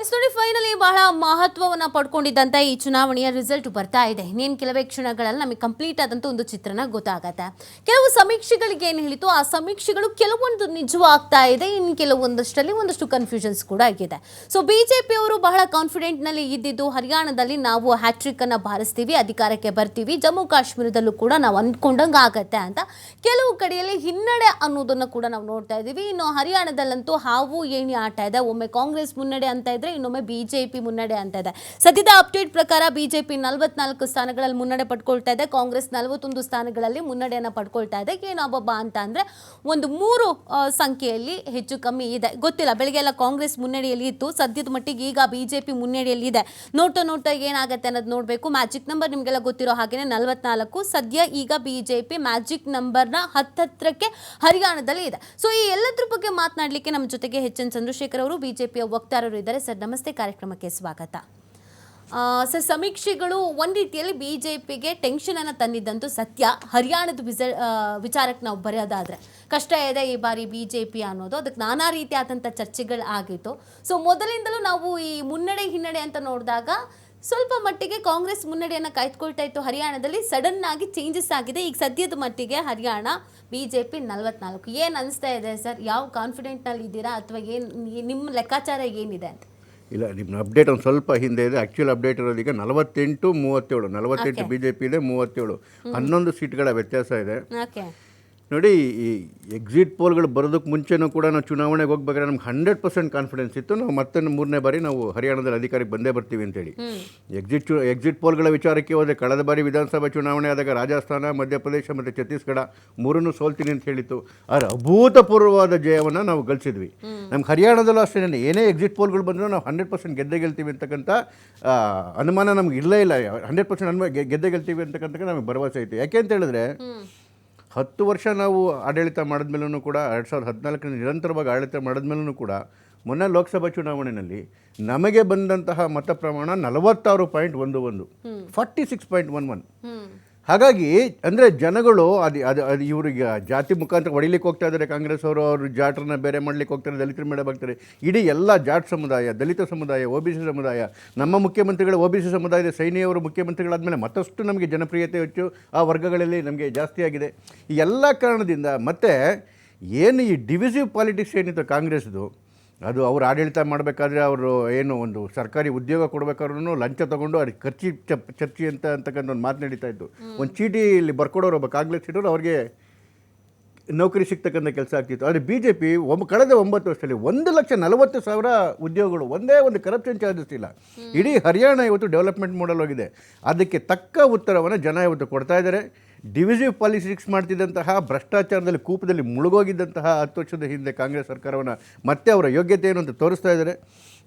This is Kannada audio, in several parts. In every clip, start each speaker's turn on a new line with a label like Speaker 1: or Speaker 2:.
Speaker 1: ಎಸ್ ನೋಡಿ ಫೈನಲಿ ಬಹಳ ಮಹತ್ವವನ್ನು ಪಡ್ಕೊಂಡಿದ್ದಂಥ ಈ ಚುನಾವಣೆಯ ರಿಸಲ್ಟ್ ಬರ್ತಾ ಇದೆ. ಇನ್ನೇನು ಕೆಲವೇ ಕ್ಷಣಗಳಲ್ಲಿ ನಮಗೆ ಕಂಪ್ಲೀಟ್ ಆದಂಥ ಒಂದು ಚಿತ್ರಣ ಗೊತ್ತಾಗತ್ತೆ. ಕೆಲವು ಸಮೀಕ್ಷೆಗಳಿಗೆ ಏನು ಹೇಳಿತು, ಆ ಸಮೀಕ್ಷೆಗಳು ಕೆಲವೊಂದು ನಿಜವಾಗ್ತಾ ಇದೆ ಇನ್ನು ಕೆಲವೊಂದಷ್ಟರಲ್ಲಿ ಒಂದಷ್ಟು ಕನ್ಫ್ಯೂಷನ್ಸ್ ಕೂಡ ಆಗಿದೆ. ಸೊ ಬಿ ಜೆ ಪಿಯವರು ಬಹಳ ಕಾನ್ಫಿಡೆಂಟ್ನಲ್ಲಿ ಇದ್ದಿದ್ದು, ಹರಿಯಾಣದಲ್ಲಿ ನಾವು ಹ್ಯಾಟ್ರಿಕ್ ಅನ್ನು ಬಾರಿಸ್ತೀವಿ, ಅಧಿಕಾರಕ್ಕೆ ಬರ್ತೀವಿ, ಜಮ್ಮು ಕಾಶ್ಮೀರದಲ್ಲೂ ಕೂಡ ನಾವು ಅಂದ್ಕೊಂಡಂಗೆ ಆಗತ್ತೆ ಅಂತ ಕೆಲವು ಕಡೆಯಲ್ಲಿ ಹಿನ್ನಡೆ ಅನ್ನೋದನ್ನು ಕೂಡ ನಾವು ನೋಡ್ತಾ ಇದ್ದೀವಿ. ಇನ್ನು ಹರಿಯಾಣದಲ್ಲಂತೂ ಹಾವು ಏಣಿ ಆಟ ಇದೆ. ಒಮ್ಮೆ ಕಾಂಗ್ರೆಸ್ ಮುನ್ನಡೆ ಅಂತ ಇದ್ರೆ ಇನ್ನೊಮ್ಮೆ ಬಿಜೆಪಿ ಮುನ್ನಡೆ ಅಂತ ಇದೆ. ಸದ್ಯದ ಅಪ್ಡೇಟ್ ಪ್ರಕಾರ ಬಿಜೆಪಿ ನಲವತ್ನಾಲ್ಕು ಸ್ಥಾನಗಳಲ್ಲಿ ಮುನ್ನಡೆ ಪಡ್ಕೊಳ್ತಾ ಇದೆ. ಕಾಂಗ್ರೆಸ್ ನಲವತ್ತೊಂದು ಸ್ಥಾನಗಳಲ್ಲಿ ಮುನ್ನಡೆಯನ್ನು ಪಡ್ಕೊಳ್ತಾ ಇದೆ. ಏನಬ್ಬಬ್ಬ ಅಂತ ಅಂದ್ರೆ ಒಂದು ಮೂರು ಸಂಖ್ಯೆಯಲ್ಲಿ ಹೆಚ್ಚು ಕಮ್ಮಿ ಇದೆ. ಗೊತ್ತಿಲ್ಲ, ಬೆಳಗ್ಗೆ ಎಲ್ಲ ಕಾಂಗ್ರೆಸ್ ಮುನ್ನಡೆಯಲ್ಲಿ ಇತ್ತು. ಸದ್ಯದ ಮಟ್ಟಿಗೆ ಈಗ ಬಿಜೆಪಿ ಮುನ್ನಡೆಯಲ್ಲಿ ಇದೆ. ನೋಡ್ತಾ ನೋಡ್ತಾ ಏನಾಗುತ್ತೆ ಅನ್ನೋದು ನೋಡಬೇಕು. ಮ್ಯಾಜಿಕ್ ನಂಬರ್ ನಿಮಗೆಲ್ಲ ಗೊತ್ತಿರೋ ಹಾಗೆಯೇ ನಲವತ್ನಾಲ್ಕು. ಸದ್ಯ ಈಗ ಬಿಜೆಪಿ ಮ್ಯಾಜಿಕ್ ನಂಬರ್ನ ಹತ್ತತ್ರಕ್ಕೆ ಹರಿಯಾಣದಲ್ಲಿ ಇದೆ. ಸೊ ಈ ಎಲ್ಲದ್ರ ಬಗ್ಗೆ ಮಾತನಾಡಲಿಕ್ಕೆ ನಮ್ಮ ಜೊತೆಗೆ ಎಚ್ ಎನ್ ಚಂದ್ರಶೇಖರ್ ಅವರು, ಬಿಜೆಪಿಯ ವಕ್ತಾರರು ಇದ್ದಾರೆ. ಸರ್ ನಮಸ್ತೆ ಕಾರ್ಯಕ್ರಮಕ್ಕೆ ಸ್ವಾಗತ. ಸರ್, ಸಮೀಕ್ಷೆಗಳು ಒಂದು ರೀತಿಯಲ್ಲಿ ಬಿ ಜೆ ಪಿಗೆ ಟೆನ್ಷನನ್ನು ತಂದಿದ್ದಂತೂ ಸತ್ಯ. ಹರಿಯಾಣದ ವಿಸ ವಿಚಾರಕ್ಕೆ ನಾವು ಬರೆಯೋದಾದರೆ ಕಷ್ಟ ಇದೆ ಈ ಬಾರಿ ಬಿ ಜೆ ಪಿ ಅನ್ನೋದು. ಅದಕ್ಕೆ ನಾನಾ ರೀತಿಯಾದಂಥ ಚರ್ಚೆಗಳು ಆಗಿತ್ತು. ಸೊ ಮೊದಲಿಂದಲೂ ನಾವು ಈ ಮುನ್ನಡೆ ಹಿನ್ನಡೆ ಅಂತ ನೋಡಿದಾಗ ಸ್ವಲ್ಪ ಮಟ್ಟಿಗೆ ಕಾಂಗ್ರೆಸ್ ಮುನ್ನಡೆಯನ್ನು ಕಾಯ್ದುಕೊಳ್ತಾ ಇತ್ತು. ಹರಿಯಾಣದಲ್ಲಿ ಸಡನ್ ಆಗಿ ಚೇಂಜಸ್ ಆಗಿದೆ. ಈಗ ಸದ್ಯದ ಮಟ್ಟಿಗೆ ಹರಿಯಾಣ ಬಿ ಜೆ ಪಿ ನಲ್ವತ್ನಾಲ್ಕು. ಏನು ಅನಿಸ್ತಾ ಇದೆ ಸರ್? ಯಾವ ಕಾನ್ಫಿಡೆಂಟ್ನಲ್ಲಿ ಇದ್ದೀರಾ ಅಥವಾ ಏನು ನಿಮ್ಮ ಲೆಕ್ಕಾಚಾರ ಏನಿದೆ ಅಂತ?
Speaker 2: ಇಲ್ಲ ನಿಮ್ಮ ಅಪ್ಡೇಟ್ ಒಂದು ಸ್ವಲ್ಪ ಹಿಂದೆ ಇದೆ. ಆ್ಯಕ್ಚುಲ್ ಅಪ್ಡೇಟ್ ಇರೋದು ಈಗ ನಲವತ್ತೆಂಟು ಮೂವತ್ತೇಳು. ನಲವತ್ತೆಂಟು ಬಿ ಜೆ ಪಿ ಇದೆ ಮೂವತ್ತೇಳು. ಹನ್ನೊಂದು ಸೀಟ್ಗಳ ವ್ಯತ್ಯಾಸ ಇದೆ. ನೋಡಿ ಈ ಎಕ್ಸಿಟ್ ಪೋಲ್ಗಳು ಬರೋದಕ್ಕೆ ಮುಂಚೆನೂ ಕೂಡ ನಾವು ಚುನಾವಣೆಗೆ ಹೋಗ್ಬೇಕಾದ್ರೆ ನಮ್ಗೆ ಹಂಡ್ರೆಡ್ ಪರ್ಸೆಂಟ್ ಕಾನ್ಫಿಡೆನ್ಸ್ ಇತ್ತು. ನಾವು ಮತ್ತೆ ಮೂರನೇ ಬಾರಿ ನಾವು ಹರಿಯಾಣದಲ್ಲಿ ಅಧಿಕಾರಕ್ಕೆ ಬಂದೇ ಬರ್ತೀವಿ ಅಂತೇಳಿ. ಎಕ್ಸಿಟ್ ಚು ಎಕ್ಸಿಟ್ ಪೋಲ್ಗಳ ವಿಚಾರಕ್ಕೆ ಹೋದರೆ ಕಳೆದ ಬಾರಿ ವಿಧಾನಸಭಾ ಚುನಾವಣೆ ಆದಾಗ ರಾಜಸ್ಥಾನ ಮಧ್ಯಪ್ರದೇಶ ಮತ್ತು ಛತ್ತೀಸ್ಗಢ ಮೂರನ್ನು ಸೋಲ್ತೀನಿ ಅಂತ ಹೇಳಿತ್ತು. ಆದರೆ ಅಭೂತಪೂರ್ವವಾದ ಜಯವನ್ನು ನಾವು ಗಳಿಸಿದ್ವಿ. ನಮ್ಗೆ ಹರಿಯಾಣದಲ್ಲೂ ಅಷ್ಟೇ ಏನೇ ಎಕ್ಸಿಟ್ ಪೋಲ್ಗಳು ಬಂದರೂ ನಾವು ಹಂಡ್ರೆಡ್ ಪರ್ಸೆಂಟ್ ಗೆದ್ದೆ ಗೆಲ್ತೀವಿ ಅಂತಕ್ಕಂಥ ಅನುಮಾನ ನಮ್ಗೆ ಇಲ್ಲೇ ಇಲ್ಲ. ಹಂಡ್ರೆಡ್ ಪರ್ಸೆಂಟ್ ಅನುಮಾನ ಗೆದ್ದೇ ಗೆಲ್ತೀವಿ ಅಂತಕ್ಕಂಥ ನಮಗೆ ಭರವಸೆ ಐತೆ. ಯಾಕೆ ಅಂತ ಹೇಳಿದ್ರೆ ಹತ್ತು ವರ್ಷ ನಾವು ಆಡಳಿತ ಮಾಡಿದ್ಮೇಲೂ ಕೂಡ ಎರಡು ಸಾವಿರದ ಹದಿನಾಲ್ಕರಿಂದ ನಿರಂತರವಾಗಿ ಆಡಳಿತ ಮಾಡಿದ್ಮೇಲೂ ಕೂಡ ಮೊನ್ನೆ ಲೋಕಸಭಾ ಚುನಾವಣೆಯಲ್ಲಿ ನಮಗೆ ಬಂದಂತಹ ಮತ ಪ್ರಮಾಣ ನಲವತ್ತಾರು ಪಾಯಿಂಟ್ ಒಂದು ಒಂದು forty six point one one. ಹಾಗಾಗಿ, ಅಂದರೆ ಜನಗಳು ಅದು ಅದು ಅದು ಇವರಿಗೆ ಜಾತಿ ಮುಖಾಂತರ ಹೊಡಿಲಿಕ್ಕೆ ಹೋಗ್ತಾ ಇದ್ದಾರೆ ಕಾಂಗ್ರೆಸ್ ಅವರು ಅವರು ಜಾಟ್ರನ್ನ ಬೇರೆ ಮಾಡ್ಲಿಕ್ಕೆ ಹೋಗ್ತಾರೆ ದಲಿತರ ಮೇಲೆ ಬರ್ತಾರೆ. ಇಡೀ ಎಲ್ಲ ಜಾಟ್ ಸಮುದಾಯ, ದಲಿತ ಸಮುದಾಯ ಒ ಬಿ ಸಿ ಸಮುದಾಯ, ನಮ್ಮ ಮುಖ್ಯಮಂತ್ರಿಗಳು ಒ ಬಿ ಸಿ ಸಮುದಾಯದ ಸೈನಿಯವರು ಮುಖ್ಯಮಂತ್ರಿಗಳಾದಮೇಲೆ ಮತ್ತಷ್ಟು ನಮಗೆ ಜನಪ್ರಿಯತೆ ಹೆಚ್ಚು, ಆ ವರ್ಗಗಳಲ್ಲಿ ನಮಗೆ ಜಾಸ್ತಿ ಆಗಿದೆ. ಈ ಎಲ್ಲ ಕಾರಣದಿಂದ ಮತ್ತು ಏನು ಈ ಡಿವಿಸಿವ್ ಪಾಲಿಟಿಕ್ಸ್ ಏನಿತ್ತು ಕಾಂಗ್ರೆಸ್ದು ಅದು ಅವ್ರು ಆಡಳಿತ ಮಾಡಬೇಕಾದ್ರೆ ಅವರು ಏನು ಒಂದು ಸರ್ಕಾರಿ ಉದ್ಯೋಗ ಕೊಡಬೇಕಾದ್ರೂ ಲಂಚ ತಗೊಂಡು ಅವ್ರಿಗೆ ಖರ್ಚಿ ಚಪ್ ಚರ್ಚಿ ಅಂತ ಅಂತಕ್ಕಂಥ ಒಂದು ಮಾತು ನಡೀತಾ ಇತ್ತು. ಒಂದು ಚೀಟಿ ಇಲ್ಲಿ ಬರ್ಕೊಡೋರು ಒಬ್ಬ ಕಾಂಗ್ರೆಸ್ ಇಟ್ಟರು ಅವ್ರಿಗೆ ನೌಕರಿ ಸಿಗ್ತಕ್ಕಂಥ ಕೆಲಸ ಆಗ್ತಿತ್ತು. ಆದರೆ ಬಿ ಜೆ ಪಿ ಒಬ್ಬ ಕಳೆದ ಒಂಬತ್ತು ವರ್ಷದಲ್ಲಿ ಒಂದು ಲಕ್ಷ ನಲವತ್ತು ಸಾವಿರ ಉದ್ಯೋಗಗಳು ಒಂದೇ ಒಂದು ಕರಪ್ಷನ್ ಚಾರ್ಜಸ್ ಇಲ್ಲ. ಇಡೀ ಹರಿಯಾಣ ಇವತ್ತು ಡೆವಲಪ್ಮೆಂಟ್ ಮಾಡಲ್ ಹೋಗಿದೆ. ಅದಕ್ಕೆ ತಕ್ಕ ಉತ್ತರವನ್ನು ಜನ ಇವತ್ತು ಕೊಡ್ತಾ ಇದ್ದಾರೆ. ಡಿವಿಸಿವ್ ಪಾಲಿಟಿಕ್ಸ್ ಮಾಡ್ತಿದ್ದಂತಹ ಭ್ರಷ್ಟಾಚಾರದಲ್ಲಿ ಕೂಪದಲ್ಲಿ ಮುಳುಗೋಗಿದ್ದಂತಹ ಹತ್ತು ವರ್ಷದ ಹಿಂದೆ ಕಾಂಗ್ರೆಸ್ ಸರ್ಕಾರವನ್ನು ಮತ್ತೆ ಅವರ ಯೋಗ್ಯತೆ ಏನು ಅಂತ ತೋರಿಸ್ತಾ ಇದ್ದಾರೆ.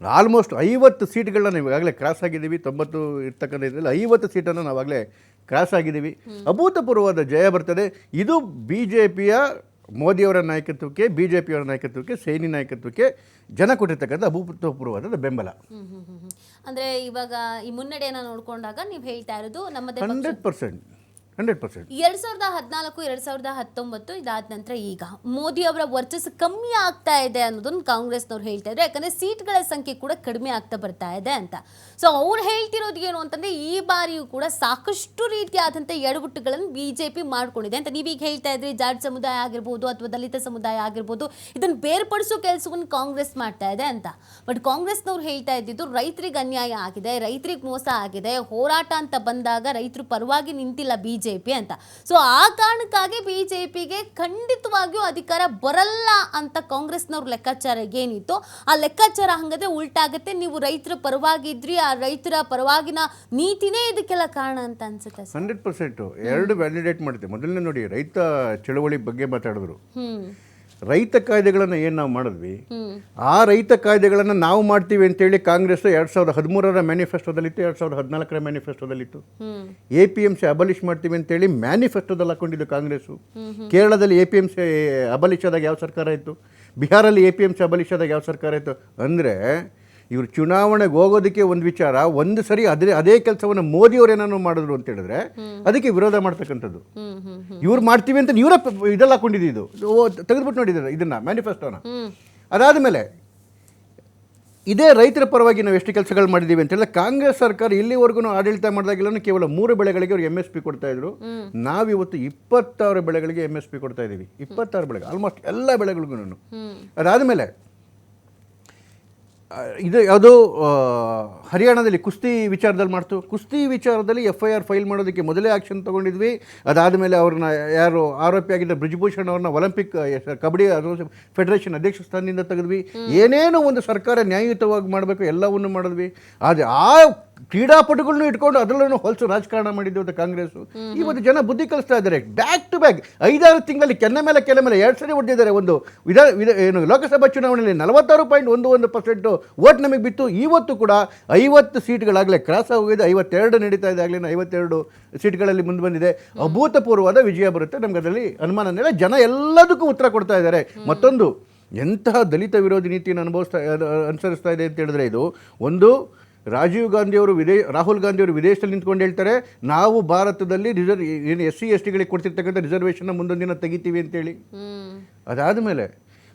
Speaker 2: ಆಲ್ಮೋಸ್ಟ್ ಐವತ್ತು ಸೀಟ್ಗಳನ್ನ ನಾವು ಈಗಾಗಲೇ ಕ್ರಾಸ್ ಆಗಿದ್ದೀವಿ. ತೊಂಬತ್ತು ಇರ್ತಕ್ಕಂಥ ಇದರಲ್ಲಿ ಐವತ್ತು ಸೀಟನ್ನು ನಾವಾಗಲೇ ಕ್ರಾಸ್ ಆಗಿದ್ದೀವಿ. ಅಭೂತಪೂರ್ವವಾದ ಜಯ ಬರ್ತದೆ. ಇದು ಬಿ ಜೆ ಪಿಯ ಮೋದಿಯವರ ನಾಯಕತ್ವಕ್ಕೆ ಬಿ ಜೆ ಪಿಯವರ ನಾಯಕತ್ವಕ್ಕೆ ಸೈನಿ ನಾಯಕತ್ವಕ್ಕೆ ಜನ ಕೊಟ್ಟಿರ್ತಕ್ಕಂಥ ಅಭೂತಪೂರ್ವವಾದ ಬೆಂಬಲ.
Speaker 1: ಅಂದ್ರೆ ಇವಾಗ ಈ ಮುನ್ನಡೆಯನ್ನು ನೋಡ್ಕೊಂಡಾಗ ನೀವು ಹೇಳ್ತಾ ಇರೋದು ನಮ್ಮ
Speaker 2: ಹಂಡ್ರೆಡ್ ಪರ್ಸೆಂಟ್. Hundred percent.
Speaker 1: ಎರಡ್ ಸಾವಿರದ ಹದಿನಾಲ್ಕು, ಎರಡ್ ಸಾವಿರದ ಹತ್ತೊಂಬತ್ತು ಇದಾದ ನಂತರ ಈಗ ಮೋದಿ ಅವರ ವರ್ಚಸ್ಸು ಕಮ್ಮಿ ಆಗ್ತಾ ಇದೆ ಅನ್ನೋದನ್ನ ಕಾಂಗ್ರೆಸ್ನವ್ರು ಹೇಳ್ತಾ ಇದ್ರು. ಯಾಕಂದ್ರೆ ಸೀಟ್ಗಳ ಸಂಖ್ಯೆ ಕೂಡ ಕಡಿಮೆ ಆಗ್ತಾ ಬರ್ತಾ ಇದೆ ಅಂತ. ಸೊ ಅವ್ರು ಹೇಳ್ತಿರೋದು ಏನು ಅಂತಂದ್ರೆ ಈ ಬಾರಿಯೂ ಕೂಡ ಸಾಕಷ್ಟು ರೀತಿಯಾದಂಥ ಎಡಗುಟ್ಟುಗಳನ್ನು ಬಿಜೆಪಿ ಮಾಡ್ಕೊಂಡಿದೆ ಅಂತ ನೀವೀಗ ಹೇಳ್ತಾ ಇದ್ರಿ. ಜಾಟ್ ಸಮುದಾಯ ಆಗಿರ್ಬೋದು ಅಥವಾ ದಲಿತ ಸಮುದಾಯ ಆಗಿರ್ಬೋದು, ಇದನ್ನು ಬೇರ್ಪಡಿಸೋ ಕೆಲಸವನ್ನು ಕಾಂಗ್ರೆಸ್ ಮಾಡ್ತಾ ಇದೆ ಅಂತ. ಬಟ್ ಕಾಂಗ್ರೆಸ್ನವ್ರು ಹೇಳ್ತಾ ಇದ್ದಿದ್ದು ರೈತರಿಗೆ ಅನ್ಯಾಯ ಆಗಿದೆ, ರೈತರಿಗೆ ಮೋಸ ಆಗಿದೆ, ಹೋರಾಟ ಅಂತ ಬಂದಾಗ ರೈತರು ಪರವಾಗಿ ನಿಂತಿಲ್ಲ ಬಿ ಜೆ ಪಿ ಅಂತ ಸೊ ಆ ಕಾರಣಕ್ಕಾಗಿ ಬಿ ಜೆ ಪಿಗೆ ಖಂಡಿತವಾಗಿಯೂ ಅಧಿಕಾರ ಬರಲ್ಲ ಅಂತ ಕಾಂಗ್ರೆಸ್ನವ್ರ ಲೆಕ್ಕಾಚಾರ ಏನಿತ್ತು ಆ ಲೆಕ್ಕಾಚಾರ ಹಂಗಾದ್ರೆ ಉಲ್ಟಾಗುತ್ತೆ ನೀವು ರೈತರ ಪರವಾಗಿದ್ರಿ ಆ ರೈತರ ಪರವಾಗಿನ ನೀತಿನೇ ಇದಕ್ಕೆಲ್ಲ ಕಾರಣ ಅಂತ ಅನ್ಸುತ್ತೆ
Speaker 2: ಹಂಡ್ರೆಡ್ ಪರ್ಸೆಂಟು. ಎರಡು ವ್ಯಾಲಿಡೇಟ್ ಮಾಡುತ್ತೆ ಮೊದಲನೇ ನೋಡಿ ರೈತ ಚಳವಳಿ ಬಗ್ಗೆ ಮಾತಾಡಿದ್ರು.
Speaker 1: ಹ್ಮ್.
Speaker 2: ರೈತ ಕಾಯ್ದೆಗಳನ್ನು ಏನು ನಾವು ಮಾಡಿದ್ವಿ? ಆ ರೈತ ಕಾಯ್ದೆಗಳನ್ನು ನಾವು ಮಾಡ್ತೀವಿ ಅಂತೇಳಿ ಕಾಂಗ್ರೆಸ್ ಎರಡು ಸಾವಿರದ ಹದಿಮೂರರ ಮ್ಯಾನಿಫೆಸ್ಟೋದಲ್ಲಿತ್ತು ಎರಡು ಸಾವಿರದ ಹದಿನಾಲ್ಕರ ಮ್ಯಾನಿಫೆಸ್ಟೋದಲ್ಲಿತ್ತು. A P M C abolish ಮಾಡ್ತೀವಿ ಅಂತೇಳಿ ಮ್ಯಾನಿಫೆಸ್ಟೋದಲ್ಲಿ ಹಾಕೊಂಡಿದ್ದು ಕಾಂಗ್ರೆಸ್ಸು. ಕೇರಳದಲ್ಲಿ A P M C abolish ಆದಾಗ ಯಾವ ಸರ್ಕಾರ ಇತ್ತು? ಬಿಹಾರಲ್ಲಿ A P M C abolish ಆದಾಗ ಯಾವ ಸರ್ಕಾರ ಇತ್ತು? ಅಂದರೆ ಇವರು ಚುನಾವಣೆಗೆ ಹೋಗೋದಕ್ಕೆ ಒಂದು ವಿಚಾರ ಒಂದು ಸರಿ ಅದೇ ಅದೇ ಕೆಲಸವನ್ನು ಮೋದಿಯವರು ಏನಾದ್ರು ಮಾಡಿದ್ರು ಅಂತ ಹೇಳಿದ್ರೆ ಅದಕ್ಕೆ ವಿರೋಧ ಮಾಡ್ತಕ್ಕಂಥದ್ದು. ಇವ್ರು ಮಾಡ್ತೀವಿ ಅಂತ ಇವರೇ ಇದೆಲ್ಲ ಹಾಕೊಂಡಿದ್ದು ಇದು. ತೆಗೆದುಬಿಟ್ಟು ನೋಡಿದ್ದಾರೆ ಇದನ್ನ ಮ್ಯಾನಿಫೆಸ್ಟೋನ? ಅದಾದ ಮೇಲೆ ಇದೇ ರೈತರ ಪರವಾಗಿ ನಾವು ಎಷ್ಟು ಕೆಲಸಗಳು ಮಾಡಿದ್ದೀವಿ ಅಂತ ಹೇಳಿದ್ರೆ ಕಾಂಗ್ರೆಸ್ ಸರ್ಕಾರ ಇಲ್ಲಿವರೆಗೂ ಆಡಳಿತ ಮಾಡಿದಾಗಿಲ್ಲ ಕೇವಲ ಮೂರು ಬೆಳೆಗಳಿಗೆ ಅವ್ರು ಎಂ ಎಸ್ ಪಿ ಕೊಡ್ತಾ ಇದ್ರು. ನಾವಿವತ್ತು ಇಪ್ಪತ್ತಾರು ಬೆಳೆಗಳಿಗೆ ಎಂ ಎಸ್ ಪಿ ಕೊಡ್ತಾ ಇದ್ದೀವಿ. ಇಪ್ಪತ್ತಾರು ಬೆಳೆಗಳು ಆಲ್ಮೋಸ್ಟ್ ಎಲ್ಲ ಬೆಳೆಗಳಿಗೂ ಅದಾದಮೇಲೆ ಆ, ಇದು ಯಾವುದೋ ಹರಿಯಾಣದಲ್ಲಿ ಕುಸ್ತಿ ವಿಚಾರದಲ್ಲಿ ಮಾಡ್ತು. ಕುಸ್ತಿ ವಿಚಾರದಲ್ಲಿ ಎಫ್ ಐ ಆರ್ ಫೈಲ್ ಮಾಡೋದಕ್ಕೆ ಮೊದಲೇ ಆ್ಯಕ್ಷನ್ ತೊಗೊಂಡಿದ್ವಿ. ಅದಾದಮೇಲೆ ಅವ್ರನ್ನ ಯಾರು ಆರೋಪಿಯಾಗಿದ್ದ ಬ್ರಿಜ್ಭೂಷಣ್ ಅವ್ರನ್ನ ಒಲಿಂಪಿಕ್ ಕಬಡ್ಡಿ ಫೆಡರೇಷನ್ ಅಧ್ಯಕ್ಷ ಸ್ಥಾನದಿಂದ ತೆಗೆದ್ವಿ. ಏನೇನೋ ಒಂದು ಸರ್ಕಾರ ನ್ಯಾಯಯುತವಾಗಿ ಮಾಡಬೇಕು ಎಲ್ಲವನ್ನು ಮಾಡಿದ್ವಿ. ಆದರೆ ಆ ಕ್ರೀಡಾಪಟುಗಳನ್ನೂ ಇಟ್ಕೊಂಡು ಅದರಲ್ಲೂ ಹೊಲಸು ರಾಜಕಾರಣ ಮಾಡಿದ್ದು ಅಂತ ಕಾಂಗ್ರೆಸ್ ಇವತ್ತು ಜನ ಬುದ್ಧಿ ಕಲಿಸ್ತಾ ಇದ್ದಾರೆ ಬ್ಯಾಕ್ ಟು ಬ್ಯಾಕ್ ಐದಾರು ತಿಂಗಳಲ್ಲಿ ಕೆನ್ನ ಮೇಲೆ ಕೆಲ ಮೇಲೆ ಎರಡು ಸರಿ ಒಡ್ಡಿದ್ದಾರೆ ಒಂದು ವಿಧ ಏನು ಲೋಕಸಭಾ ಚುನಾವಣೆಯಲ್ಲಿ ನಲವತ್ತಾರು ಪಾಯಿಂಟ್ ಒಂದು ಒಂದು ಪರ್ಸೆಂಟು ವೋಟ್ ನಮಗೆ ಬಿತ್ತು. ಇವತ್ತು ಕೂಡ ಐವತ್ತು ಸೀಟ್ಗಳಾಗಲೇ ಕ್ರಾಸ್ ಆಗೋಗಿದೆ. ಐವತ್ತೆರಡು ನಡೀತಾ ಇದೆ. ಆಗಲೇ ಐವತ್ತೆರಡು ಸೀಟ್ಗಳಲ್ಲಿ ಮುಂದೆ ಬಂದಿದೆ. ಅಭೂತಪೂರ್ವವಾದ ವಿಜಯ ಬರುತ್ತೆ. ನಮ್ಗೆ ಅದರಲ್ಲಿ ಅನುಮಾನನೇ ಜನ ಎಲ್ಲದಕ್ಕೂ ಉತ್ತರ ಕೊಡ್ತಾ ಇದ್ದಾರೆ. ಮತ್ತೊಂದು ಎಂತಹ ದಲಿತ ವಿರೋಧಿ ನೀತಿಯನ್ನು ಅನುಭವಿಸ್ತಾ ಅನುಸರಿಸ್ತಾ ಇದೆ ಅಂತ ಹೇಳಿದ್ರೆ ಇದು ಒಂದು ರಾಜೀವ್ ಗಾಂಧಿಯವರು ವಿದೇ ರಾಹುಲ್ ಗಾಂಧಿಯವರು ವಿದೇಶದಲ್ಲಿ ನಿಂತ್ಕೊಂಡು ಹೇಳ್ತಾರೆ ನಾವು ಭಾರತದಲ್ಲಿ ರಿಸರ್ವ್ ಏನು ಎಸ್ ಸಿ ಎಸ್ ಟಿಗಳಿಗೆ ಕೊಡ್ತಿರ್ತಕ್ಕಂಥ ರಿಸರ್ವೇಷನ್ನ ಮುಂದೊಂದು ದಿನ ತೆಗಿತೀವಿ ಅಂತೇಳಿ.
Speaker 1: ಅದಾದ
Speaker 2: ಅದಾದಮೇಲೆ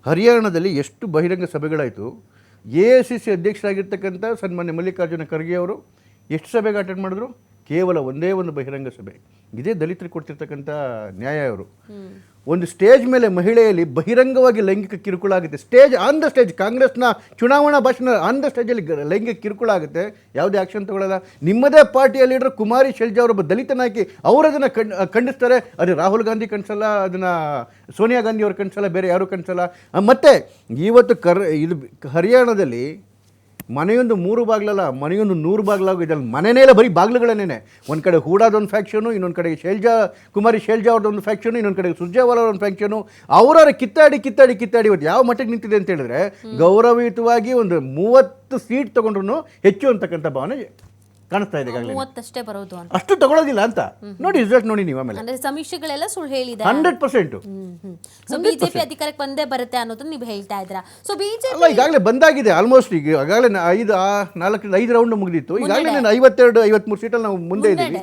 Speaker 2: ಹರಿಯಾಣದಲ್ಲಿ ಎಷ್ಟು ಬಹಿರಂಗ ಸಭೆಗಳಾಯಿತು ಎ ಐ ಸಿ ಸಿ ಅಧ್ಯಕ್ಷರಾಗಿರ್ತಕ್ಕಂಥ ಸನ್ಮಾನ್ಯ ಮಲ್ಲಿಕಾರ್ಜುನ ಖರ್ಗೆ ಅವರು ಎಷ್ಟು ಸಭೆಗೆ ಅಟೆಂಡ್ ಮಾಡಿದ್ರು? ಕೇವಲ ಒಂದೇ ಒಂದು ಬಹಿರಂಗ ಸಭೆ. ಇದೇ ದಲಿತರಿಗೆ ಕೊಡ್ತಿರ್ತಕ್ಕಂಥ ನ್ಯಾಯ ಅವರು. ಒಂದು ಸ್ಟೇಜ್ ಮೇಲೆ ಮಹಿಳೆಯಲ್ಲಿ ಬಹಿರಂಗವಾಗಿ ಲೈಂಗಿಕ ಕಿರುಕುಳ ಆಗುತ್ತೆ. ಸ್ಟೇಜ್ ಆನ್ ದ ಸ್ಟೇಜ್ ಕಾಂಗ್ರೆಸ್ನ ಚುನಾವಣಾ ಭಾಷಣ ಆನ್ ದ ಸ್ಟೇಜಲ್ಲಿ ಲೈಂಗಿಕ ಕಿರುಕುಳ ಆಗುತ್ತೆ. ಯಾವುದೇ ಆ್ಯಕ್ಷನ್ ತಗೊಳ್ಳಲ್ಲ ನಿಮ್ಮದೇ ಪಾರ್ಟಿಯ ಲೀಡರ್ ಕುಮಾರಿ ಶೆಲ್ಜಾ ಅವರೊಬ್ಬ ದಲಿತ ನಾಯಕಿ ಅವರು ಅದನ್ನು ಖಂಡ್ ಖಂಡಿಸ್ತಾರೆ. ಅದು ರಾಹುಲ್ ಗಾಂಧಿ ಕನ್ಸಲ್ಲ ಅದನ್ನು ಸೋನಿಯಾ ಗಾಂಧಿ ಅವರು ಕನ್ಸಲ್ಲ ಬೇರೆ ಯಾರು ಕನ್ಸಲ್ಲ ಮತ್ತು ಮತ್ತೆ ಇವತ್ತು ಕರ್ ಇದು ಹರಿಯಾಣದಲ್ಲಿ ಮನೆಯೊಂದು ಮೂರು ಬಾಗ್ಲಲ್ಲ ಮನೆಯೊಂದು ನೂರು ಬಾಗ್ಲಾಗು ಮನೆಯೇ ಬರೀ ಬಾಗ್ಲುಗಳನ್ನೇ ಒಂದು ಕಡೆ ಹೂಡಾದೊಂದು ಫ್ಯಾಕ್ಷನು ಇನ್ನೊಂದು ಕಡೆ ಶೈಲ್ಜಾ ಕುಮಾರಿ ಶೈಲ್ಜಾ ಅವ್ರದ್ದೊಂದು ಫ್ಯಾಕ್ಷನು ಇನ್ನೊಂದು ಕಡೆ ಸುರ್ಜೇವಾಲ ಅವ್ರೊಂದು ಫ್ಯಾಕ್ಷನು ಅವರವರ ಕಿತ್ತಾಡಿ ಕಿತ್ತಾಡಿ ಕಿತ್ತಾಡಿ ಇವತ್ತು ಯಾವ ಮಟ್ಟಕ್ಕೆ ನಿಂತಿದೆ ಅಂತ ಹೇಳಿದ್ರೆ ಗೌರವಯುತವಾಗಿ ಒಂದು ಮೂವತ್ತು ಸೀಟ್ ತೊಗೊಂಡ್ರು ಹೆಚ್ಚು ಅಂತಕ್ಕಂಥ ಭಾವನೆ ಕಾಣಿಸ್ತಾ ಇದೆ ಈಗಾಗಲೇ
Speaker 1: ಮೂವತ್ತಷ್ಟೇ ಬರೋದು ಅಂತ.
Speaker 2: ಅಷ್ಟು ತಗೊಳ್ಳೋದಿಲ್ಲ ಅಂತ. ನೋಡಿ ರಿಸಲ್ಟ್ ನೋಡಿ ನೀವು ಆಮೇಲೆ.
Speaker 1: ಅಂದ್ರೆ ಸಮೀಕ್ಷೆಗಳೆಲ್ಲ ಸುಳ್ಳು ಹೇಳಿದೆ?
Speaker 2: Hundred percent.
Speaker 1: ಸೊ ಬಿಜೆಪಿ ಅಧಿಕಾರಕ್ಕೆ ಬಂದೇ ಬರುತ್ತೆ ಅನ್ನೋದನ್ನ ನೀವು ಹೇಳ್ತಾ ಇದ್ರ ಸೊ ಬಿಜೆಪಿ
Speaker 2: ಅಲ್ಲ ಈಗಾಗಲೇ ಬಂದಾಗಿದೆ ಆಲ್ಮೋಸ್ಟ್ ಈಗ ಈಗಾಗಲೇ ನಾ- ಐದು ಆ, ನಾಲ್ಕರಿಂದ ಐದು ರೌಂಡ್ ಮುಗಿದಿತ್ತು. ಈಗಾಗಲೇ ನಾನು ಐವತ್ತೆರಡು ಐವತ್ಮೂರು ಸೀಟಲ್ಲಿ ನಾವು ಮುಂದೆ ಇದ್ದೀವಿ.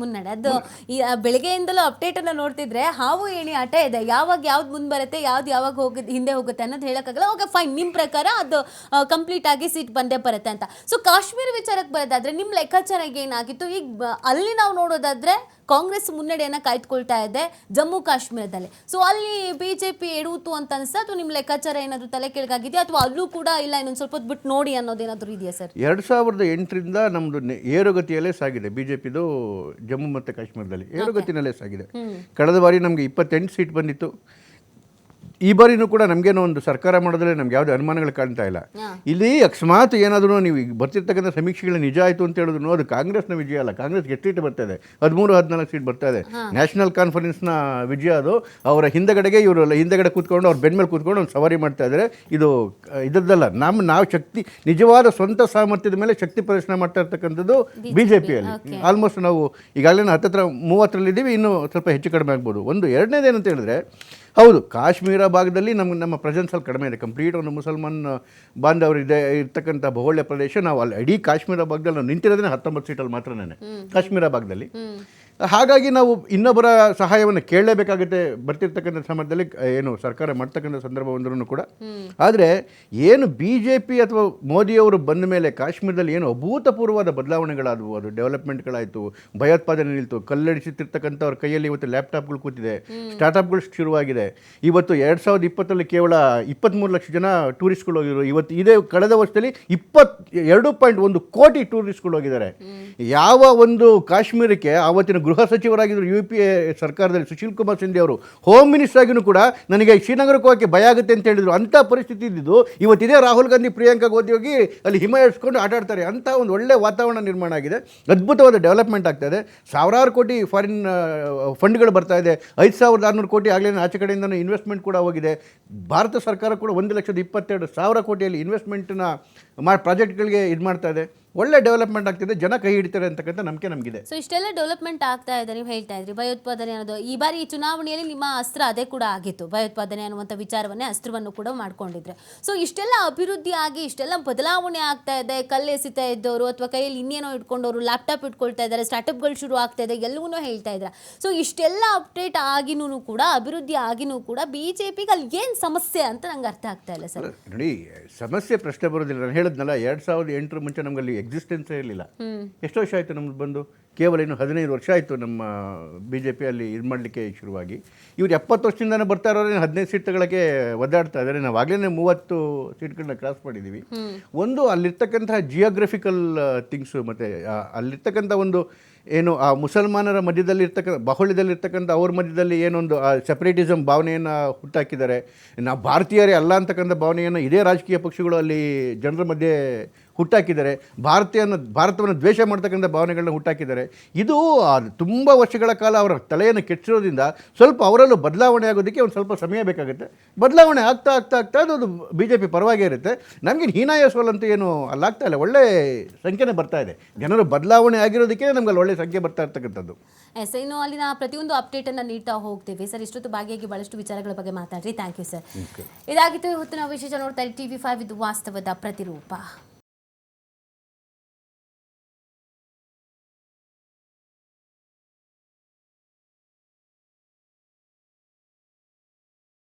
Speaker 1: ಮುನ್ನಡೆ ಅದು ಈ ಆ ಬೆಳಗ್ಗೆಯಿಂದಲೂ ಅಪ್ಡೇಟ್ ಅನ್ನ ನೋಡ್ತಿದ್ರೆ ಹಾವು ಏಣಿ ಆಟ ಇದೆ. ಯಾವಾಗ ಯಾವ್ದು ಮುಂದೆ ಬರುತ್ತೆ ಯಾವ್ದು ಯಾವಾಗ ಹೋಗ ಹಿಂದೆ ಹೋಗುತ್ತೆ ಅನ್ನೋದು ಹೇಳಕ್ಕಾಗಲ್ಲ. ಓಕೆ ಫೈನ್ ನಿಮ್ಮ ಪ್ರಕಾರ ಅದು ಕಂಪ್ಲೀಟ್ ಆಗಿ ಸೀಟ್ ಬಂದೇ ಬರುತ್ತೆ ಅಂತ. ಸೊ ಕಾಶ್ಮೀರ ವಿಚಾರಕ್ಕೆ ಬರೋದಾದ್ರೆ ನಿಮ್ಮ ಲೆಕ್ಕಾಚಾರ ಏನಾಗಿತ್ತು? ಈಗ ಅಲ್ಲಿ ನಾವು ನೋಡೋದಾದ್ರೆ ಕಾಂಗ್ರೆಸ್ ಮುನ್ನಡೆಯನ್ನ ಕಾಯ್ದುಕೊಳ್ತಾ ಇದೆ ಜಮ್ಮು ಕಾಶ್ಮೀರದಲ್ಲಿ. ಸೊ ಅಲ್ಲಿ ಬಿಜೆಪಿ ಎಡುವುದು ಅಂತ ಅನಿಸ್ತಾ ಅಥವಾ ನಿಮ್ಮ ಲೆಕ್ಕಾಚಾರ ಏನಾದರೂ ತಲೆ ಕೆಳಗಾಗಿದೆಯಾ ಅಥವಾ ಅಲ್ಲೂ ಕೂಡ ಇಲ್ಲ ಇನ್ನೊಂದು ಸ್ವಲ್ಪ ಹೊತ್ತು ಬಿಟ್ಟು ನೋಡಿ ಅನ್ನೋದೇನಾದರೂ ಇದೆಯಾ ಸರ್?
Speaker 2: ಎರಡು ಸಾವಿರದ ಎಂಟರಿಂದ ನಮ್ಮದು ಏರುಗತಿಯಲ್ಲೇ ಸಾಗಿದೆ ಬಿ ಜೆ ಪಿದು ಜಮ್ಮು ಮತ್ತು ಕಾಶ್ಮೀರದಲ್ಲಿ. ಏರುಗತಿನಲ್ಲೇ ಸಾಗಿದೆ. ಕಳೆದ ಬಾರಿ ನಮಗೆ ಇಪ್ಪತ್ತೆಂಟು ಸೀಟ್ ಬಂದಿತ್ತು. ಈ ಬಾರಿನೂ ಕೂಡ ನಮಗೇನೋ ಒಂದು ಸರ್ಕಾರ ಮಾಡಿದ್ರೆ ನಮ್ಗೆ ಯಾವುದೇ ಅನುಮಾನಗಳು ಕಾಣ್ತಾ ಇಲ್ಲ. ಇಲ್ಲಿ ಅಕಸ್ಮಾತ್ ಏನಾದರೂ ನೀವು ಈಗ ಬರ್ತಿರ್ತಕ್ಕಂಥ ಸಮೀಕ್ಷೆಗಳು ನಿಜ ಆಯಿತು ಅಂತ ಹೇಳಿದ್ರು ಅದು ಕಾಂಗ್ರೆಸ್ನ ವಿಜಯ ಅಲ್ಲ. ಕಾಂಗ್ರೆಸ್ ಎಷ್ಟು ಸೀಟ್ ಬರ್ತಾ ಇದೆ? ಹದಿಮೂರು ಹದಿನಾಲ್ಕು ಸೀಟ್ ಬರ್ತಾ ಇದೆ. ನ್ಯಾಷನಲ್ ಕಾನ್ಫರೆನ್ಸ್ನ ವಿಜಯ ಅದು. ಅವರ ಹಿಂದಗಡೆಗೆ ಇವರು ಹಿಂದಗಡೆ ಕೂತ್ಕೊಂಡು ಅವ್ರ ಬೆನ್ಮೇಲೆ ಕೂತ್ಕೊಂಡು ಒಂದು ಸವಾರಿ ಮಾಡ್ತಾ ಇದ್ದಾರೆ ಇದು ಇದ್ದದ್ದಲ್ಲ ನಮ್ಮ ನಾವು ಶಕ್ತಿ ನಿಜವಾದ ಸ್ವಂತ ಸಾಮರ್ಥ್ಯದ ಮೇಲೆ ಶಕ್ತಿ ಪ್ರದರ್ಶನ ಮಾಡ್ತಾ ಇರ್ತಕ್ಕಂಥದ್ದು ಬಿ ಜೆ ಪಿಯಲ್ಲಿ ಆಲ್ಮೋಸ್ಟ್ ನಾವು ಈಗಾಗಲೇ ಹತ್ತತ್ರ ಮೂವತ್ತರಲ್ಲಿದ್ದೀವಿ ಇನ್ನೂ ಸ್ವಲ್ಪ ಹೆಚ್ಚು ಕಡಿಮೆ ಆಗ್ಬೋದು. ಒಂದು ಎರಡನೇದೇನಂತ ಹೇಳಿದ್ರೆ ಹೌದು ಕಾಶ್ಮೀರ ಭಾಗದಲ್ಲಿ ನಮ್ಗೆ ನಮ್ಮ ಪ್ರೆಸೆನ್ಸ್ ಅಲ್ಲಿ ಕಡಿಮೆ ಇದೆ. ಕಂಪ್ಲೀಟ್ ಒಂದು ಮುಸಲ್ಮಾನ್ ಬಾಂಧವರು ಇದೆ ಇರ್ತಕ್ಕಂಥ ಭೌಗೋಳ್ಯ ಪ್ರದೇಶ ನಾವು ಅಲ್ಲಿ ಇಡೀ ಕಾಶ್ಮೀರ ಭಾಗದಲ್ಲಿ ನಾವು ನಿಂತಿರೋದೇ ಹತ್ತೊಂಬತ್ತು ಸೀಟಲ್ಲಿ ಮಾತ್ರನೇ ಕಾಶ್ಮೀರ ಭಾಗದಲ್ಲಿ. ಹಾಗಾಗಿ ನಾವು ಇನ್ನೊಬ್ಬರ ಸಹಾಯವನ್ನು ಕೇಳಲೇಬೇಕಾಗುತ್ತೆ. ಬರ್ತಿರ್ತಕ್ಕಂಥ ಸಮಯದಲ್ಲಿ ಏನು ಸರ್ಕಾರ ಮಾಡ್ತಕ್ಕಂಥ ಸಂದರ್ಭ ಬಂದರೂ ಕೂಡ ಆದರೆ ಏನು ಬಿ ಜೆ ಪಿ ಅಥವಾ ಮೋದಿಯವರು ಬಂದ ಮೇಲೆ ಕಾಶ್ಮೀರದಲ್ಲಿ ಏನು ಅಭೂತಪೂರ್ವವಾದ ಬದಲಾವಣೆಗಳಾದವು. ಅದು ಡೆವಲಪ್ಮೆಂಟ್ಗಳಾಯಿತು ಭಯೋತ್ಪಾದನೆ ನಿಲ್ತು ಕಲ್ಲಡಿಸುತ್ತಿರ್ತಕ್ಕಂಥವ್ರ ಕೈಯಲ್ಲಿ ಇವತ್ತು ಲ್ಯಾಪ್ಟಾಪ್ಗಳು ಕೂತಿದೆ ಸ್ಟಾರ್ಟಪ್ಗಳು ಶುರುವಾಗಿದೆ. ಇವತ್ತು ಎರಡು ಸಾವಿರದ ಇಪ್ಪತ್ತರಲ್ಲಿ ಕೇವಲ ಇಪ್ಪತ್ತ್ಮೂರು ಲಕ್ಷ ಜನ ಟೂರಿಸ್ಟ್ಗಳು ಹೋಗಿದ್ರು. ಇವತ್ತು ಇದೇ ಕಳೆದ ವರ್ಷದಲ್ಲಿ ಇಪ್ಪತ್ ಎರಡು ಪಾಯಿಂಟ್ ಒಂದು ಕೋಟಿ ಟೂರಿಸ್ಟ್ಗಳು ಹೋಗಿದ್ದಾರೆ. ಯಾವ ಒಂದು ಕಾಶ್ಮೀರಕ್ಕೆ ಆವತ್ತಿನ ಗೃಹ ಸಚಿವರಾಗಿದ್ದರು ಯು ಪಿ ಎ ಸರ್ಕಾರದಲ್ಲಿ ಸುಶೀಲ್ ಕುಮಾರ್ ಸಿಂಧಿ ಅವರು. ಹೋಮ್ ಮಿನಿಸ್ಟರ್ ಆಗಿನೂ ಕೂಡ ನನಗೆ ಶ್ರೀನಗರಕ್ಕೆ ಹೋಗೋಕ್ಕೆ ಭಯ ಆಗುತ್ತೆ ಅಂತ ಹೇಳಿದರು. ಅಂಥ ಪರಿಸ್ಥಿತಿ ಇದ್ದಿದ್ದು ಇವತ್ತಿದೆ ರಾಹುಲ್ ಗಾಂಧಿ, ಪ್ರಿಯಾಂಕಾ ಗೋಧಿ ಹೋಗಿ ಅಲ್ಲಿ ಹಿಮ ಎಡ್ಸ್ಕೊಂಡು ಆಟ ಆಡ್ತಾರೆ. ಅಂಥ ಒಂದು ಒಳ್ಳೆ ವಾತಾವರಣ ನಿರ್ಮಾಣ ಆಗಿದೆ. ಅದ್ಭುತವಾದ ಡೆವಲಪ್ಮೆಂಟ್ ಆಗ್ತಾ ಇದೆ. ಸಾವಿರಾರು ಕೋಟಿ ಫಾರಿನ್ ಫಂಡ್ಗಳು ಬರ್ತಾ ಇದೆ. ಐದು ಸಾವಿರದ ಆರುನೂರು ಕೋಟಿ ಆಗಲೇ ಆಚೆ ಕಡೆಯಿಂದ ಇನ್ವೆಸ್ಟ್ಮೆಂಟ್ ಕೂಡ ಹೋಗಿದೆ. ಭಾರತ ಸರ್ಕಾರ ಕೂಡ ಒಂದು ಲಕ್ಷದ ಇಪ್ಪತ್ತೆರಡು ಸಾವಿರ ಕೋಟಿಯಲ್ಲಿ ಇನ್ವೆಸ್ಟ್ಮೆಂಟನ್ನ ಮಾ ಪ್ರಾಜೆಕ್ಟ್ಗಳಿಗೆ ಇದು ಮಾಡ್ತಾ ಇದೆ. ಒಳ್ಳೆ ಡೆವಲಪ್ಮೆಂಟ್ ಆಗ್ತಿದೆ ಜನ ಕೈ ಹಿಡಿತಾರೆ ಅಂತಕ್ಕಂಥ ನಂಬಿಕೆ ನಮಗಿದೆ.
Speaker 1: ಸೊ ಇಷ್ಟೆಲ್ಲ ಡೆವಲಪ್ಮೆಂಟ್ ಆಗ್ತಾ ಇದೆ ನೀವು ಹೇಳ್ತಾ ಇದ್ರಿ. ಭಯೋತ್ಪಾದನೆ ಅನ್ನೋದು ಈ ಬಾರಿ ಈ ಚುನಾವಣೆಯಲ್ಲಿ ನಿಮ್ಮ ಅಸ್ತ್ರ ಅದೇ ಕೂಡ ಆಗಿತ್ತು. ಭಯೋತ್ಪಾದನೆ ಅನ್ನುವಂಥ ವಿಚಾರವನ್ನೇ ಅಸ್ತ್ರವನ್ನು ಕೂಡ ಮಾಡ್ಕೊಂಡಿದ್ರೆ. ಸೊ ಇಷ್ಟೆಲ್ಲ ಅಭಿವೃದ್ಧಿ ಆಗಿ ಇಷ್ಟೆಲ್ಲ ಬದಲಾವಣೆ ಆಗ್ತಾ ಇದೆ. ಕಲ್ಲೆಸಿತಾ ಇದ್ದವರು ಅಥವಾ ಕೈಯಲ್ಲಿ ಇನ್ನೇನೋ ಇಟ್ಕೊಂಡವರು ಲ್ಯಾಪ್ಟಾಪ್ ಇಟ್ಕೊಳ್ತಾ ಇದ್ದಾರೆ ಸ್ಟಾರ್ಟಪ್ಗಳು ಶುರು ಆಗ್ತಾ ಇದೆ ಎಲ್ಲವೂ ಹೇಳ್ತಾ ಇದ್ದಾರೆ ಸೊ ಇಷ್ಟೆಲ್ಲ ಅಪ್ಡೇಟ್ ಆಗಿನೂ ಕೂಡ ಅಭಿವೃದ್ಧಿ ಆಗಿನೂ ಕೂಡ ಬಿ ಜೆ ಪಿಗೆ ಅಲ್ಲಿ ಏನು ಸಮಸ್ಯೆ ಅಂತ ನಂಗೆ ಅರ್ಥ ಆಗ್ತಾ ಇಲ್ಲ ಸರ್.
Speaker 2: ನೋಡಿ ಸಮಸ್ಯೆ ಪ್ರಶ್ನೆ ಬರೋದಿಲ್ಲ. ನಾನು ಹೇಳಿದ್ನಲ್ಲ ಎರಡು ಸಾವಿರದ ಎಂಟರ ಮುಂಚೆ ನಮಗಲ್ಲಿ ಅಲ್ಲಿ ಎಕ್ಸಿಸ್ಟೆನ್ಸೇ ಇರಲಿಲ್ಲ. ಎಷ್ಟು ವರ್ಷ ಆಯಿತು ನಮ್ದು ಬಂದು. ಕೇವಲ ಇನ್ನು ಹದಿನೈದು ವರ್ಷ ಆಯಿತು ನಮ್ಮ ಬಿ ಜೆ ಪಿಯಲ್ಲಿ ಇದು ಮಾಡಲಿಕ್ಕೆ ಶುರುವಾಗಿ. ಇವ್ರು ಎಪ್ಪತ್ತು ವರ್ಷದಿಂದನೇ ಬರ್ತಾ ಇರೋದ್ರೆ ಹದಿನೈದು ಸೀಟ್ಗಳಿಗೆ ಒದ್ದಾಡ್ತಾ ಇದ್ದಾರೆ. ನಾವು ಆಗಲೇ ಮೂವತ್ತು ಸೀಟ್ಗಳನ್ನ ಕ್ರಾಸ್ ಮಾಡಿದ್ದೀವಿ. ಒಂದು ಅಲ್ಲಿರ್ತಕ್ಕಂತಹ ಜಿಯೋಗ್ರಫಿಕಲ್ ಥಿಂಗ್ಸು ಮತ್ತು ಅಲ್ಲಿರ್ತಕ್ಕಂಥ ಒಂದು ಏನು ಆ ಮುಸಲ್ಮಾನರ ಮಧ್ಯದಲ್ಲಿ ಇರ್ತಕ್ಕಂಥ ಬಾಹುಳ್ಯದಲ್ಲಿರ್ತಕ್ಕಂಥ ಅವ್ರ ಮಧ್ಯದಲ್ಲಿ ಏನೊಂದು ಆ ಸೆಪ್ರೇಟಿಸಮ್ ಭಾವನೆಯನ್ನು ಹುಟ್ಟಾಕಿದ್ದಾರೆ. ನಾವು ಭಾರತೀಯರೇ ಅಲ್ಲ ಅಂತಕ್ಕಂಥ ಭಾವನೆಯನ್ನು ಇದೇ ರಾಜಕೀಯ ಪಕ್ಷಗಳು ಅಲ್ಲಿ ಜನರ ಮಧ್ಯೆ ಹುಟ್ಟಾಕಿದ್ದಾರೆ. ಭಾರತೀಯನ ಭಾರತವನ್ನು ದ್ವೇಷ ಮಾಡ್ತಕ್ಕಂಥ ಭಾವನೆಗಳನ್ನ ಹುಟ್ಟಾಕಿದ್ದಾರೆ. ಇದು ತುಂಬ ವರ್ಷಗಳ ಕಾಲ ಅವರ ತಲೆಯನ್ನು ಕೆಚ್ಚಿರೋದ್ರಿಂದ ಸ್ವಲ್ಪ ಅವರಲ್ಲೂ ಬದಲಾವಣೆ ಆಗೋದಕ್ಕೆ ಒಂದು ಸ್ವಲ್ಪ ಸಮಯ ಬೇಕಾಗುತ್ತೆ. ಬದಲಾವಣೆ ಆಗ್ತಾ ಆಗ್ತಾ ಆಗ್ತಾ ಅದು ಬಿ ಜೆ ಪಿ ಪರವಾಗೇ ಇರುತ್ತೆ. ನಮಗೆ ಹೀನಾಯ ಸೋಲಂತೂ ಏನು ಅಲ್ಲಾಗ್ತಾ ಇಲ್ಲ. ಒಳ್ಳೆ ಸಂಖ್ಯೆನೇ ಬರ್ತಾ ಇದೆ. ಜನರು ಬದಲಾವಣೆ ಆಗಿರೋದಕ್ಕೆ ನಮ್ಗೆ ಅಲ್ಲಿ ಒಳ್ಳೆ ಸಂಖ್ಯೆ ಬರ್ತಾ ಇರ್ತಕ್ಕಂಥದ್ದು.
Speaker 1: ಎಸ್ ಇನ್ನು ಅಲ್ಲಿನ ಪ್ರತಿಯೊಂದು ಅಪ್ಡೇಟ್ ಅನ್ನು ನೀಡ್ತಾ ಹೋಗ್ತೀವಿ. ಸರ್ ಇಷ್ಟೊತ್ತು ಭಾಗಿಯಾಗಿ ಬಹಳಷ್ಟು ವಿಚಾರಗಳ ಬಗ್ಗೆ ಮಾತಾಡ್ರಿ. ಥ್ಯಾಂಕ್ ಯು ಸರ್ ಇದಾಗಿತ್ತು ಇವತ್ತಿನ ವಿಶೇಷ ನೋಡ್ತಾ ಟಿವಿ ಫೈವ್ ಇದು ವಾಸ್ತವದ ಪ್ರತಿರೂಪ.